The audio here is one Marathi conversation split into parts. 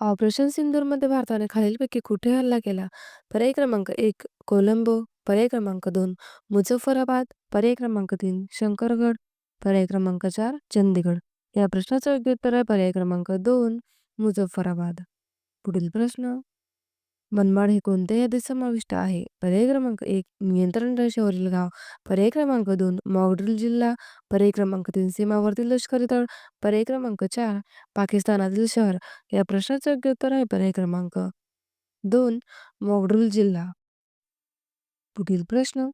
ऑपरेशन सिंदूरमध्ये भारताने खालीलपैकी कुठे हल्ला केला? पर्याय क्रमांक एक कोलंबो, पर्याय क्रमांक दोन मुझफ्फराबाद, पर्याय क्रमांक तीन शंकरगड, पर्याय क्रमांक चार चंदीगड. या प्रश्नाचं योग्य उत्तर आहे पर्याय क्रमांक दोन मुझफ्फराबाद. पुढील प्रश्न मनमाड हे कोणत्या यादीत समाविष्ट आहे? पर्याय क्रमांक एक नियंत्रण रेषेवरील गाव, पर्याय क्रमांक दोन मॉकड्रिल जिल्हा, पर्याय क्रमांक तीन सीमावर्ती लष्करी तळ, पर्याय क्रमांक चार पाकिस्तानातील शहर. या प्रश्नाचं योग्य उत्तर आहे पर्याय क्रमांक दोन मॉकड्रिल जिल्हा. पुढील प्रश्न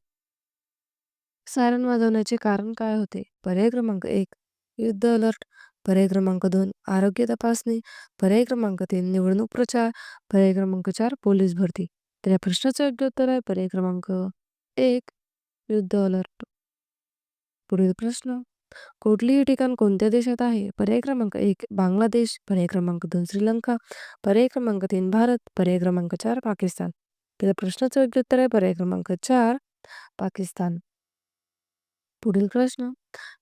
सायरन वाजवण्याचे कारण काय होते? पर्याय क्रमांक एक युद्ध अलर्ट, पर्याय क्रमांक दोन आरोग्य तपासणी, पर्याय क्रमांक तीन निवडणूक प्रचार, पर्याय क्रमांक चार पोलीस भरती. तर या प्रश्नाचं योग्य उत्तर आहे पर्याय क्रमांक एक युद्ध अलर्ट. पुढील प्रश्न कोटली हे ठिकाण कोणत्या देशात आहे? पर्याय क्रमांक एक बांगलादेश, पर्याय क्रमांक दोन श्रीलंका, पर्याय क्रमांक तीन भारत, पर्याय क्रमांक चार पाकिस्तान. तर प्रश्नाचं योग्य उत्तर आहे पर्याय क्रमांक चार पाकिस्तान. पुढील प्रश्न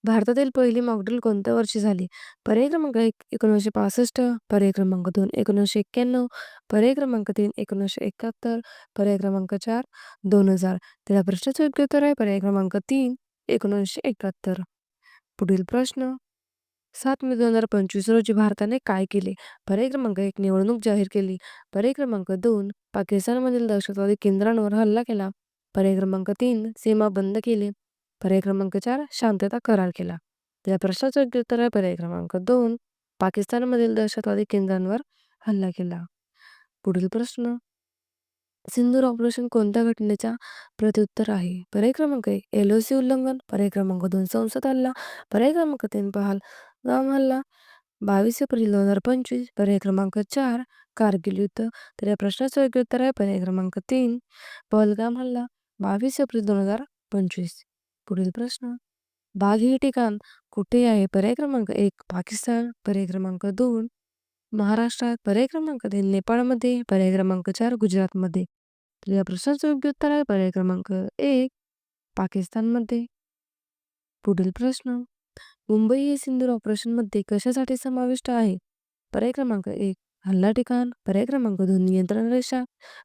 भारतातील पहिली मॉकड्रिल कोणत्या वर्षी झाली? पर्याय क्रमांक एक एकोणीसशे पासष्ट, पर्याय क्रमांक दोन एकोणीसशे एक्क्याण्णव, पर्याय क्रमांक तीन एकोणीसशे एकाहत्तर, पर्याय क्रमांक चार दोन हजार. त्याला प्रश्नाचं योग्य उत्तर आहे पर्याय क्रमांक तीन एकोणीसशे एकाहत्तर. पुढील प्रश्न सात मे दोन हजार पंचवीस रोजी भारताने काय केले? पर्याय क्रमांक एक निवडणूक जाहीर केली, पर्याय क्रमांक दोन पाकिस्तानमधील दहशतवादी केंद्रांवर हल्ला केला, पर्याय क्रमांक तीन सीमा बंद केली, पर्याय क्रमांक चार शांतता करार केला. या प्रश्नाचं योग्य उत्तर आहे पर्याय क्रमांक दोन पाकिस्तानमधील दहशतवादी केंद्रांवर हल्ला केला. पुढील प्रश्न सिंदूर ऑपरेशन कोणत्या घटनेचा प्रत्युत्तर आहे? पर्याय क्रमांक एक एलओसी उल्लंघन, पर्याय क्रमांक दोन संसद हल्ला, पर्याय क्रमांक तीन पहलगाम हल्ला, बावीस एप्रिल दोन हजार पंचवीस, पर्याय क्रमांक चार कारगिल युद्ध. तर या प्रश्नाचं योग्य उत्तर आहे पर्याय क्रमांक तीन पहलगाम हल्ला, बावीस एप्रिल दोन हजार पंचवीस. पुढील प्रश्न बाघ हे ठिकाण कुठे आहे? पर्याय क्रमांक एक पाकिस्तान, पर्याय क्रमांक दोन महाराष्ट्रात, पर्याय क्रमांक तीन नेपाळमध्ये, पर्याय क्रमांक चार गुजरातमध्ये. तर या प्रश्नाचं योग्य उत्तर आहे पर्याय क्रमांक एक पाकिस्तानमध्ये. पुढील प्रश्न मुंबई हे सिंदूर ऑपरेशनमध्ये कशासाठी समाविष्ट आहे? पर्याय क्रमांक एक हल्ला ठिकाण, पर्याय क्रमांक दोन नियंत्रण रेषा,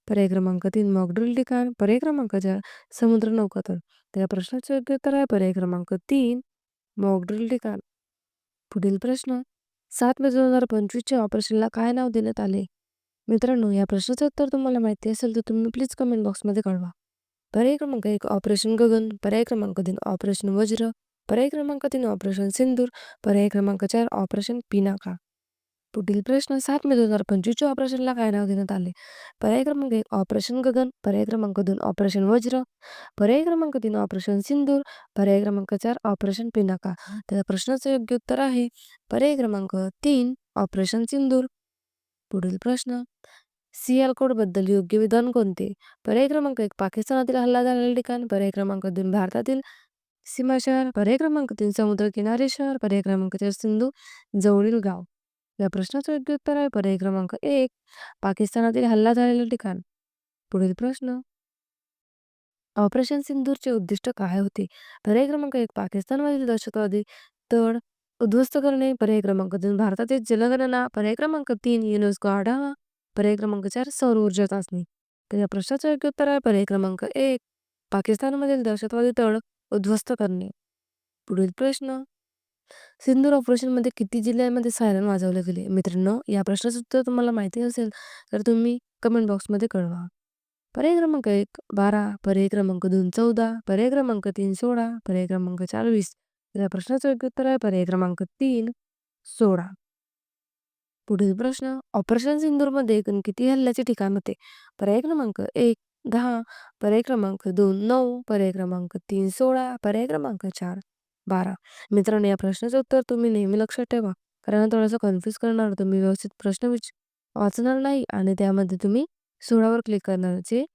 पर्याय क्रमांक तीन मॉकड्रिल ठिकाण, पर्याय क्रमांक चार समुद्र नौकातळ. त्या प्रश्नाचे प्रश्नाचं योग्य उत्तर आहे पर्याय क्रमांक तीन मॉकड्रिल ठिकाण. पुढील प्रश्न सात मे दोन हजार पंचवीसच्या ऑपरेशनला काय नाव देण्यात आले? मित्रांनो या प्रश्नाचं उत्तर तुम्हाला माहिती असेल तर तुम्ही प्लीज कमेंट बॉक्समध्ये कळवा. पर्याय क्रमांक एक ऑपरेशन गगन, पर्याय क्रमांक तीन ऑपरेशन वज्र, पर्याय क्रमांक तीन ऑपरेशन सिंदूर, पर्याय क्रमांक चार ऑपरेशन पिनाका. पुढील प्रश्न सात मे दोन हजार पंचवीसच्या ऑपरेशनला काय नाव देण्यात आले? पर्याय क्रमांक एक ऑपरेशन गगन, पर्याय क्रमांक दोन ऑपरेशन वज्र, पर्याय क्रमांक तीन ऑपरेशन सिंदूर, पर्याय क्रमांक चार ऑपरेशन पिनाका. तर प्रश्नाचं योग्य उत्तर आहे पर्याय क्रमांक तीन ऑपरेशन सिंदूर. पुढील प्रश्नबद्दल योग्य विधान कोणते? पर्याय क्रमांक एक पाकिस्तानातील हल्ला झालेले ठिकाण, पर्याय क्रमांक दोन भारतातील सीमा शहर, पर्याय क्रमांक तीन समुद्र किनारे शहर, पर्याय क्रमांक चार सिंधू जवळील गाव. या प्रश्नाचं योग्य उत्तर आहे पर्याय क्रमांक एक पाकिस्तानातील हल्ला झालेलं ठिकाण. पुढील प्रश्न ऑपरेशन सिंदूरचे उद्दिष्ट काय होते? पर्याय क्रमांक एक पाकिस्तानमधील दहशतवादी तळ उद्ध्वस्त करणे, पर्याय क्रमांक दोन भारतातील जलगणना, पर्याय क्रमांक तीन युनेस्को आढावा, पर्याय क्रमांक चार सौर ऊर्जा चाचणी. तर या प्रश्नाचं योग्य उत्तर आहे पर्याय क्रमांक एक पाकिस्तानमधील दहशतवादी तळ उद्ध्वस्त करणे. पुढील प्रश्न सिंदूर ऑपरेशनमध्ये किती जिल्ह्यांमध्ये सायरन वाजवले गेले? मित्रांनो या प्रश्नाचं उत्तर तुम्हाला माहिती असेल तर तुम्ही कमेंट बॉक्समध्ये कळवा. पर्याय क्रमांक एक बारा, पर्याय क्रमांक दोन चौदा, पर्याय क्रमांक तीन सोळा, पर्याय क्रमांक चार वीस. या प्रश्नाचं योग्य उत्तर आहे पर्याय क्रमांक तीन सोळा. पुढील प्रश्न ऑपरेशन सिंदूरमध्ये एकूण किती हल्ल्याचे ठिकाण होते? पर्याय क्रमांक एक दहा, पर्याय क्रमांक दोन नऊ, पर्याय क्रमांक तीन सोळा, पर्याय क्रमांक चार बारा. मित्रांनो या प्रश्नाचं उत्तर तुम्ही नेहमी लक्षात ठेवा. कारण थोडंसं कन्फ्यूज करणार तुम्ही व्यवस्थित प्रश्न विच वाचणार नाही आणि त्यामध्ये तुम्ही सोळावर क्लिक करणार जे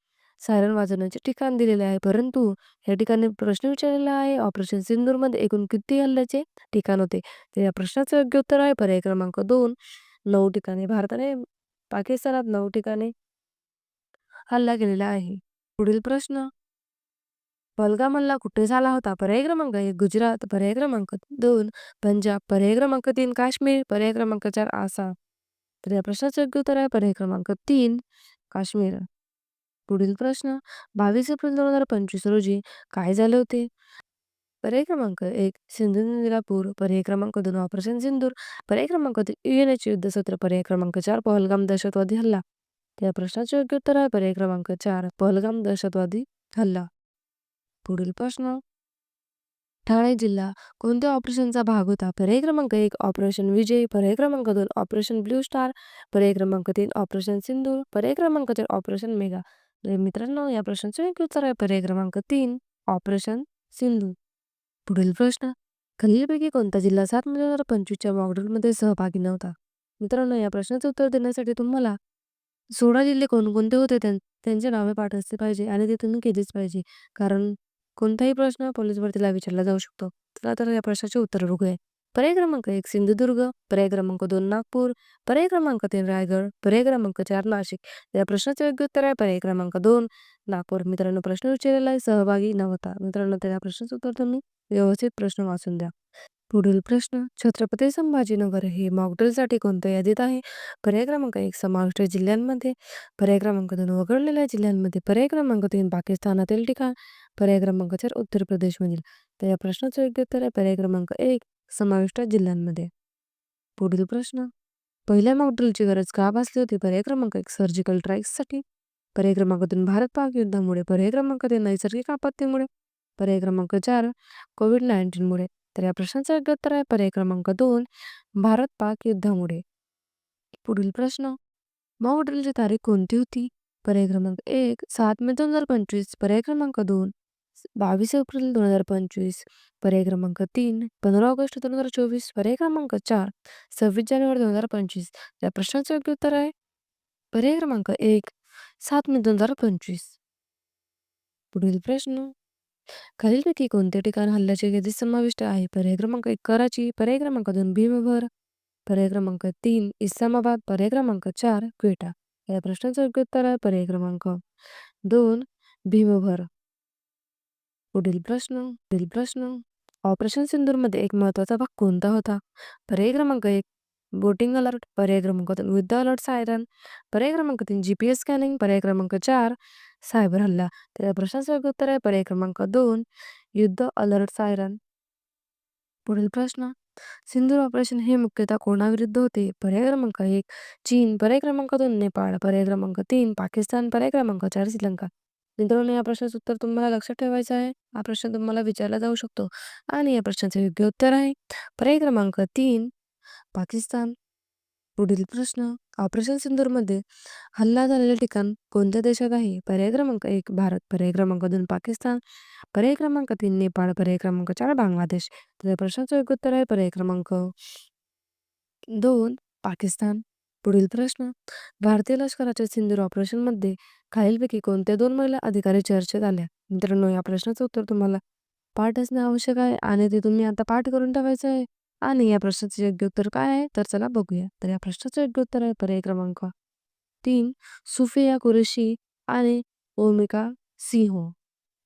सायरन वाजवण्याचे ठिकाण दिलेले आहे. परंतु या ठिकाणी प्रश्न विचारलेला आहे. ऑपरेशन सिंदूरमध्ये एकूण किती हल्ल्याचे ठिकाण होते? तर या प्रश्नाचं योग्य उत्तर आहे. पर्याय क्रमांक दोन. नऊ ठिकाणी भारताने पाकिस्तानात नऊ ठिकाणी हल्ला केलेला आहे. पुढील प्रश्न पहलगाम कुठे झाला होता? पर्याय क्रमांक एक गुजरात, पर्याय क्रमांक दोन पंजाब, पर्याय क्रमांक तीन काश्मीर, पर्याय क्रमांक चार आसाम. तर या प्रश्नाचं योग्य उत्तर आहे पर्याय क्रमांक तीन काश्मीर पुढील प्रश्न बावीस एप्रिल दोन हजार पंचवीस रोजी काय झाले होते पर्याय क्रमांक एक सिंधू नदीला पूर पर्याय क्रमांक दोन ऑपरेशन सिंदूर पर्याय क्रमांक तीन युएनएच युद्धसत्र पर्याय क्रमांक चार पहलगाम दहशतवादी हल्ला या प्रश्नाचे योग्य उत्तर आहे पर्याय क्रमांक चार पहलगाम दहशतवादी हल्ला पुढील प्रश्न. ठाणे जिल्हा कोणत्या ऑपरेशनचा भाग होता? पर्याय क्रमांक एक ऑपरेशन विजय पर्याय क्रमांक दोन ऑपरेशन ब्ल्यू स्टार पर्याय क्रमांक तीन ऑपरेशन सिंधूर पर्याय क्रमांक चार ऑपरेशन मेगा. मित्रांनो या प्रश्नाचं योग्य उत्तर आहे. पर्याय क्रमांक तीन ऑपरेशन सिंधू पुढील प्रश्न खालीलपैकी कोणता जिल्हा सात दोन हजार पंचवीसच्या मॉकड्रिलमध्ये सहभागी नव्हता? मित्रांनो या प्रश्नाचं उत्तर देण्यासाठी तुम्हाला सोळा जिल्हे कोणकोणते होते? त्यां त्यांची नावे पाठ असले पाहिजे आणि ते तुम्ही केलीच पाहिजे. कारण कोणताही प्रश्न पोलीस भरतीला विचारला जाऊ शकतो. चला तर या प्रश्नाचे उत्तर बघूया. पर्याय क्रमांक एक सिंधुदुर्ग पर्याय क्रमांक दोन नागपूर पर्याय क्रमांक तीन रायगड पर्याय क्रमांक चार नाशिक. या प्रश्नाचे योग्य उत्तर आहे पर्याय क्रमांक दोन नागपूर. मित्रांनो प्रश्न विचारलेला आहे सहभागी नव्हता मित्रांनो त्या प्रश्नाचं उत्तर तुम्ही व्यवस्थित प्रश्न वाचून द्या. पुढील प्रश्न छत्रपती संभाजीनगर हे मॉकड्रिलसाठी कोणत्या यादीत आहे? पर्याय क्रमांक एक समाविष्ट जिल्ह्यांमध्ये. पर्याय क्रमांक दोन वगळलेल्या जिल्ह्यांमध्ये. पर्याय क्रमांक तीन पाकिस्तानातील ठिकाण. पर्याय क्रमांक चार उत्तर प्रदेशमधील. तर या प्रश्नाचं योग्य उत्तर आहे पर्याय क्रमांक एक समाविष्ट जिल्ह्यांमध्ये. पुढील प्रश्न. पहिल्या मॉकड्रिलची गरज का भासली होती? पर्याय क्रमांक एक सर्जिकल स्ट्राईक्ससाठी पर्याय क्रमांक दोन भारत पाक युद्धामुळे. पर्याय क्रमांक तीन नैसर्गिक आपत्तीमुळे. पर्याय क्रमांक चार कोविड नाईन्टीनमुळे तर या प्रश्नाचं योग्य उत्तर आहे पर्याय क्रमांक दोन भारत पाक युद्धामुळे. पुढील प्रश्न. मॉकड्रिलची तारीख कोणती होती? पर्याय क्रमांक एक सात मे दोन हजार पंचवीस. पर्याय क्रमांक दोन बावीस एप्रिल दोन हजार पंचवीस पर्याय क्रमांक तीन पंधरा ऑगस्ट दोन हजार चोवीस पर्याय क्रमांक चार सव्वीस जानेवारी दोन हजार पंचवीस. या प्रश्नाचं योग्य उत्तर आहे? पर्याय क्रमांक एक सात मे दोन हजार पंचवीस. पुढील प्रश्न. खालीलपैकी कोणते ठिकाण हल्ल्याच्या यादीत समाविष्ट आहे? पर्याय क्रमांक एक कराची पर्याय क्रमांक दोन भीमभर. पर्याय क्रमांक तीन इस्लामाबाद. पर्याय क्रमांक चार क्वेटा. या प्रश्नाचं योग्य उत्तर आहे पर्याय क्रमांक दोन भीमभर. पुढील प्रश्न पुढील प्रश्न. ऑपरेशन सिंदूरमध्ये एक महत्त्वाचा भाग कोणता होता? पर्याय क्रमांक एक बोटिंग अलर्ट. पर्याय क्रमांक दोन युद्ध अलर्ट. सायरन. पर्याय क्रमांक तीन जी पी एस स्कॅनिंग. पर्याय क्रमांक चार सायबर हल्ला. तर प्रश्नाचं योग्य उत्तर आहे पर्याय क्रमांक दोन युद्ध अलर्ट. सायरन. पुढील प्रश्न सिंदूर ऑपरेशन हे मुख्यतः कोणाविरुद्ध होते? पर्याय क्रमांक एक चीन. पर्याय क्रमांक दोन नेपाळ. पर्याय क्रमांक तीन पाकिस्तान. पर्याय क्रमांक चार श्रीलंका. मित्रांनो या प्रश्नाचं उत्तर तुम्हाला लक्षात ठेवायचं आहे. हा प्रश्न तुम्हाला विचारला जाऊ शकतो आणि या प्रश्नाचं योग्य उत्तर आहे. पर्याय क्रमांक तीन पाकिस्तान. पुढील प्रश्न ऑपरेशन सिंदूरमध्ये हल्ला झालेले ठिकाण कोणत्या देशात आहे? पर्याय क्रमांक एक भारत. पर्याय क्रमांक दोन पाकिस्तान. पर्याय क्रमांक तीन नेपाळ. पर्याय क्रमांक चार बांगलादेश. तर या प्रश्नाचं योग्य उत्तर आहे. पर्याय क्रमांक दोन पाकिस्तान. पुढील प्रश्न. भारतीय लष्कराच्या सिंदूर ऑपरेशनमध्ये खालीलपैकी कोणत्या दोन महिला अधिकारी चर्चेत आल्या? मित्रांनो या प्रश्नाचं उत्तर तुम्हाला पाठ असणे आवश्यक आहे आणि ते तुम्ही आता पाठ करून ठेवायचं आहे. आणि या प्रश्नाचे योग्य उत्तर काय आहे? तर चला बघूया. तर या प्रश्नाचं योग्य उत्तर आहे पर्याय क्रमांक तीन सुफिया कुरेशी आणि ओमिका सिंह.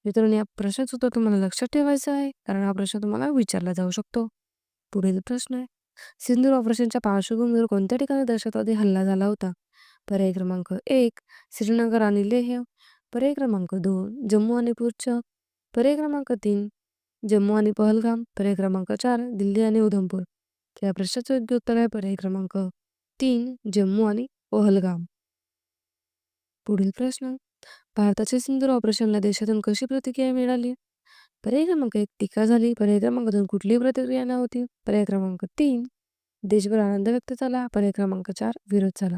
मित्रांनो या प्रश्नाचं उत्तर तुम्हाला लक्षात ठेवायचं आहे कारण हा प्रश्न तुम्हाला विचारला जाऊ शकतो. पुढील प्रश्न आहे सिंदूर ऑपरेशनच्या पार्श्वभूमीवर कोणत्या ठिकाणी दहशतवादी हल्ला झाला होता? पर्याय क्रमांक एक श्रीनगर आणि लेह. पर्याय क्रमांक दोन जम्मू आणि पूर्च पर्याय क्रमांक तीन जम्मू आणि पहलगाम. पर्याय क्रमांक चार दिल्ली आणि उधमपूर. या प्रश्नाचं योग्य उत्तर आहे पर्याय क्रमांक तीन जम्मू आणि पहलगाम. पुढील प्रश्न भारताच्या सिंदूर ऑपरेशनला देशातून कशी प्रतिक्रिया मिळाली? पर्याय क्रमांक एक टीका झाली. पर्याय क्रमांक दोन कुठलीही प्रतिक्रिया नव्हती पर्याय क्रमांक तीन देशभर आनंद व्यक्त झाला. पर्याय क्रमांक चार विरोध झाला.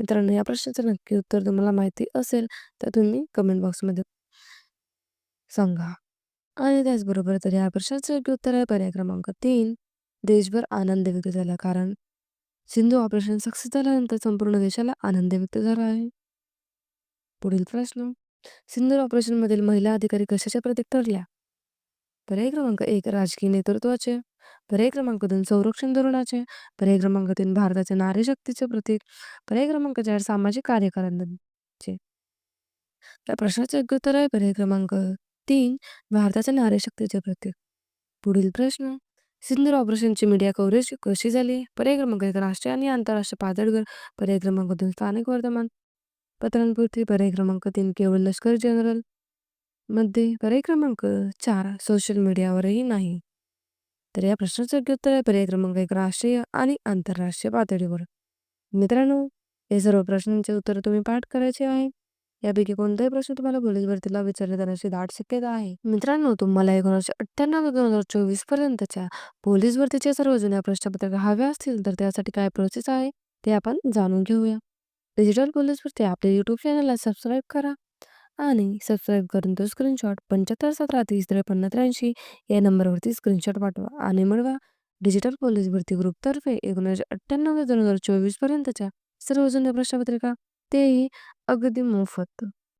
मित्रांनो या प्रश्नाचं नक्की उत्तर तुम्हाला माहिती असेल तर तुम्ही कमेंट बॉक्समध्ये सांगा. आणि त्याचबरोबर तर या प्रश्नाचं योग्य उत्तर आहे पर्याय क्रमांक तीन देशभर आनंद व्यक्त झाला. कारण सिंधू ऑपरेशन सक्सेस झाल्यानंतर संपूर्ण देशाला आनंद व्यक्त झाला आहे. पुढील प्रश्न सिंधू ऑपरेशनमधील महिला अधिकारी कशाच्या प्रतीक ठरल्या? पर्याय क्रमांक एक राजकीय नेतृत्वाचे पर्याय क्रमांक दोन संरक्षण धोरणाचे पर्याय क्रमांक तीन भारताच्या नारी शक्तीचे प्रतीक पर्याय क्रमांक चार सामाजिक कार्यकारांचे या प्रश्नाचे योग्य उत्तर आहे पर्याय क्रमांक तीन भारताच्या नारी शक्तीचे प्रतीक पुढील प्रश्न सिंदूर ऑपरेशनची मीडिया कव्हरेज कशी झाली? पर्याय क्रमांक एक राष्ट्रीय आणि आंतरराष्ट्रीय पातळीवर. पर्याय क्रमांक दोन स्थानिक वर्तमानपत्रांपुरती. पर्याय क्रमांक तीन केवळ लष्कर जनरल मध्ये. पर्याय क्रमांक चार सोशल मीडियावरही नाही. तर या प्रश्नाचं योग्य उत्तर आहे पर्याय क्रमांक एक राष्ट्रीय आणि आंतरराष्ट्रीय पातळीवर. मित्रांनो, हे सर्व प्रश्नांचे उत्तरं तुम्ही पाठ करायचे आहे. यापैकी कोणताही प्रश्न तुम्हाला पोलीस भरतीला विचारण्यात येण्याची दाट शक्यता आहे. मित्रांनो, तुम्हाला एकोणीसशे अठ्ठ्याण्णव दोन हजार चोवीस पर्यंतच्या पोलीस भरतीच्या सर्व जुन्या प्रश्नपत्रिका हव्या असतील तर त्यासाठी काय प्रोसेस आहे ते आपण जाणून घेऊया. डिजिटल पोलीस भरती आपल्या यूट्यूब चॅनलला सबस्क्राईब करा आणि सबस्क्राईब करून तो स्क्रीनशॉट 75 17 30 53 83 या नंबरवरती स्क्रीनशॉट पाठवा आणि मिळवा. डिजिटल पोलीस भरती ग्रुपतर्फे 1998 ते 2024 पर्यंतच्या सर्व जुन्या प्रश्नपत्रिका, तेही अगदी मोफत.